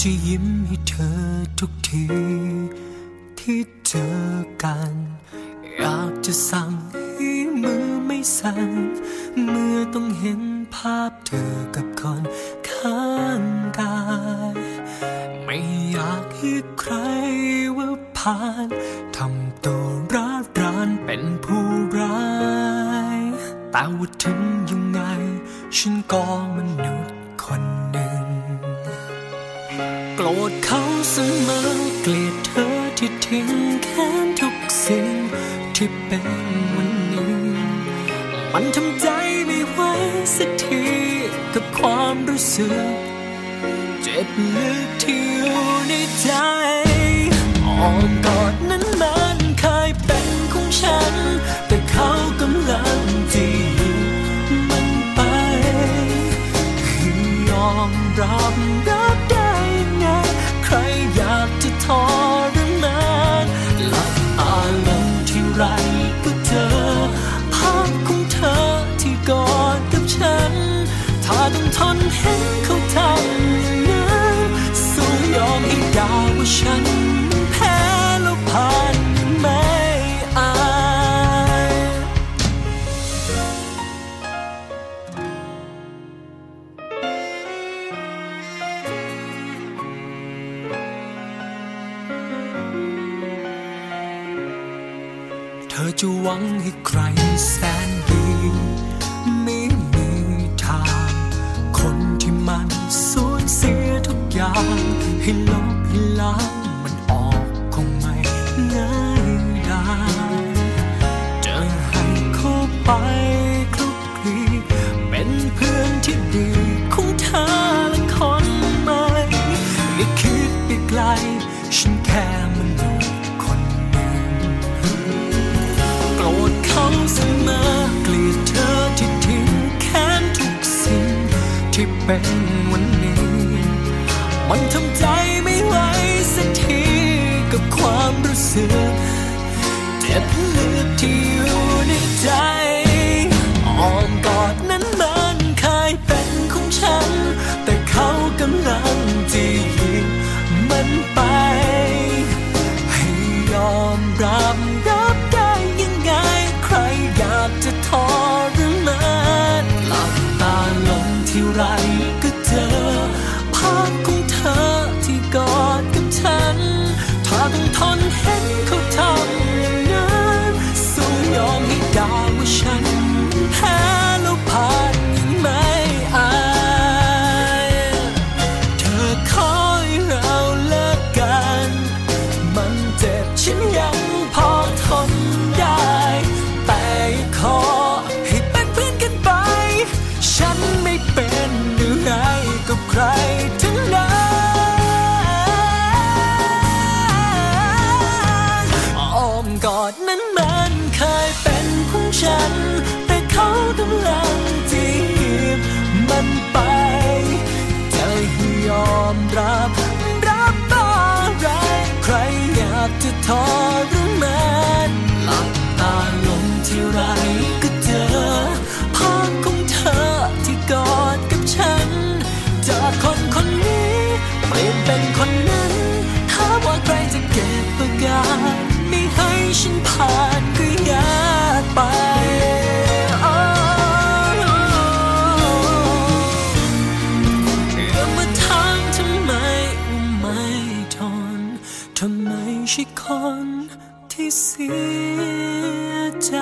จะยิ้มให้เธอทุกที ที่เจอกัน อยากจะสั่งให้มือไม่สั่นเมื่อต้องเห็นภาพเธอกับคนข้างกาย ไม่อยากให้ใครว่าผ่านทำตัวร้าวรานเป็นผู้ร้ายแต่ว่าถึงยังไง ฉันก็มนุษย์คน ธเขาเสมอเกลียดเธอที่ทิ้งแค้นทุกสิ่งที่เป็นวันนี้ มันทำใจไม่ไหวสักทีกับความรู้สึก เจ็บลึกที่อยู่ในใจอ้อมกอด ฉันแพ้แล้วผ่านไม่อายเธอจะหวังให้ใครแสนดีไม่มีทาง คนที่มันสูญเสียทุกอย่างให้ลบ ให้ล้างมันออกคงไม่ง่ายดายจะให้เข้าไปคลุกคลีเป็นเพื่อนที่ดีของเธอและคนใหม่ไม่คิดไปไกล ฉันแค่มนุษย์คนหนึ่งโกรธเขาเสมอเกลียดเธอที่ทิ้งแค้นทุกสิ่งที่เป็นวันนี้ มันทำใจไม่ไหว กับความรู้สึกเจ็บลึกที่อยู่ในใจอ้อมกอดนั้นมันเคยเป็นของฉัน แต่เขากำลังจะหยิบมันไป ให้ยอมรับรับได้ยังไง ใครอยากจะทอหรือมานหลับตาลงที่ไรก็เจอ ด่ ท้อหรือไมานหลับตาลงที่ไรก็เจอภาพของเธอที่กอดกับฉัน จากคนคนนี้เปลี่ยนเป็นคน คนที่เสียใจ